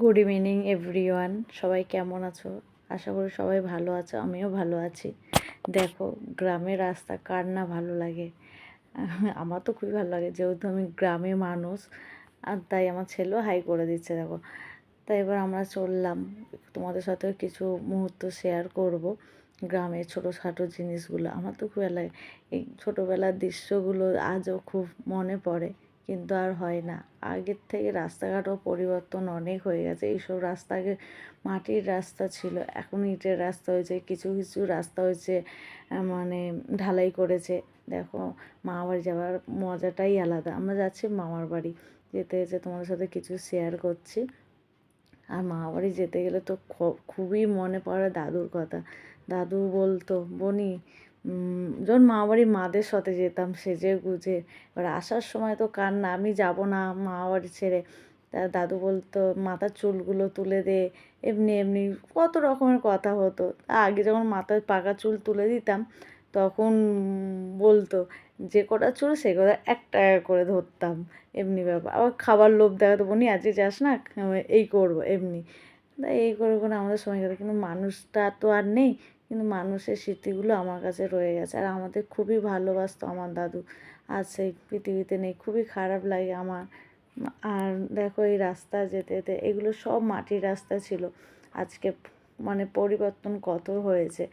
Good evening everyone সবাই কেমন আছো? আশা করি সবাই ভালো আছো, আমিও ভালো আছি। দেখো গ্রামের রাস্তা কার না ভালো লাগে? আমার তো খুবই ভালো লাগে, যেহেতু আমি গ্রামে মানুষ, আর তাই আমার ছেলেও হাই করে দিচ্ছে, দেখো। তাই এবার আমরা চললাম, তোমাদের সাথেও কিছু মুহূর্ত শেয়ার করব, গ্রামের ছোটোখাটো জিনিসগুলো। আমার তো খুব ভালো লাগে, এই ছোটোবেলার দৃশ্যগুলো আজও খুব মনে পড়ে। কিন্তু আর হয় না। আগের থেকে রাস্তাঘাটও পরিবর্তন অনেক হয়ে গেছে। এইসব রাস্তা আগে মাটির রাস্তা ছিল, এখন ইটের রাস্তা হয়েছে, কিছু কিছু রাস্তা হয়েছে মানে ঢালাই করেছে। দেখো মামা বাড়ি যাওয়ার মজাটাই আলাদা। আমরা যাচ্ছি মামার বাড়ি। যেতে যেতে তোমাদের সাথে কিছু শেয়ার করছি। আর মামা বাড়ি যেতে গেলে তো খুবই মনে পড়ে দাদুর কথা। দাদু বলতো, বনি যখন মামা বাড়ি মাদের সাথে যেতাম সেজে গুজে, এবার আসার সময় তো কান্না, আমি যাব না মামা বাড়ি ছেড়ে। তা দাদু বলতো, মাথার চুলগুলো তুলে দে। এমনি এমনি কত রকমের কথা হতো। আগে যখন মাথায় পাকা চুল তুলে দিতাম, তখন বলতো, যে কটা চুল সে কটা এক টাকা করে ধরতাম। এমনি ব্যাপার। আবার খাবার লোভ দেখাতো, বনি, আজকে যাস না, এই করব। এমনি। এই করে করে আমাদের সময় কাটে কিন্তু মানুষটা তো আর নেই। কিন্তু মানুষের স্মৃতিগুলো আমার কাছে রয়ে গেছে। আর আমাদের খুবই ভালোবাসতো আমার দাদু। আজ সেই পৃথিবীতে নেই। খুবই খারাপ লাগে আমার। আর দেখো এই রাস্তা যেতে যেতে এগুলো সব মাটির রাস্তা ছিল। আজকে মানে পরিবর্তন কত হয়েছে,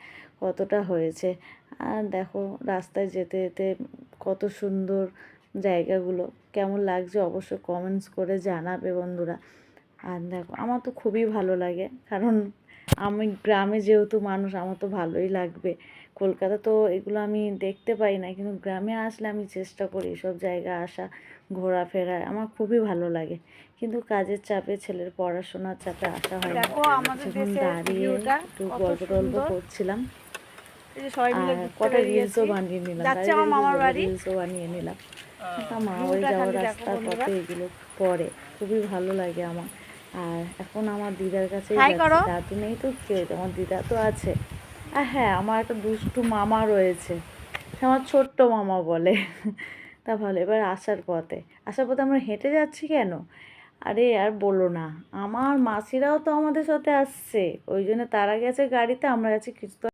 কতটা হয়েছে। আর দেখো রাস্তায় যেতে যেতে কত সুন্দর জায়গাগুলো। কেমন লাগছে অবশ্যই কমেন্টস করে জানাবে বন্ধুরা। আর দেখো, আমার তো খুবই ভালো লাগে। কারণ আমি গ্রামে যেহেতু মানুষ আমার তো ভালোই লাগবে। কলকাতা তো এগুলো আমি দেখতে পাই না কিন্তু গ্রামে আসলে আমি চেষ্টা করি এসব জায়গা আসা ঘোরাফেরা আমার খুবই ভালো লাগে। কিন্তু কাজের চাপে ছেলের পড়াশোনার চাপে আসা হয় না। দাঁড়িয়ে একটু গল্প টল্প করছিলাম। কটা। রিলসও বানিয়ে নিলাম। রিলসও বানিয়ে নিলাম। তা মা ওই যাওয়ার রাস্তার পথে এগুলো পড়ে। খুবই ভালো লাগে আমার। আর এখন আমার দিদার কাছে। দাদু নেই তো কে আমার দিদা তো আছে। আর হ্যাঁ আমার একটা দুষ্টু মামা রয়েছে। সে আমার ছোট্ট মামা বলে। তা ভালো এবার আসার পথে। আসার পথে আমরা হেঁটে যাচ্ছি কেন? আরে আর বলো না। আমার মাসিরাও তো আমাদের সাথে আসছে। ওই জন্য তারা গেছে গাড়িতে আমরা গেছি কিছু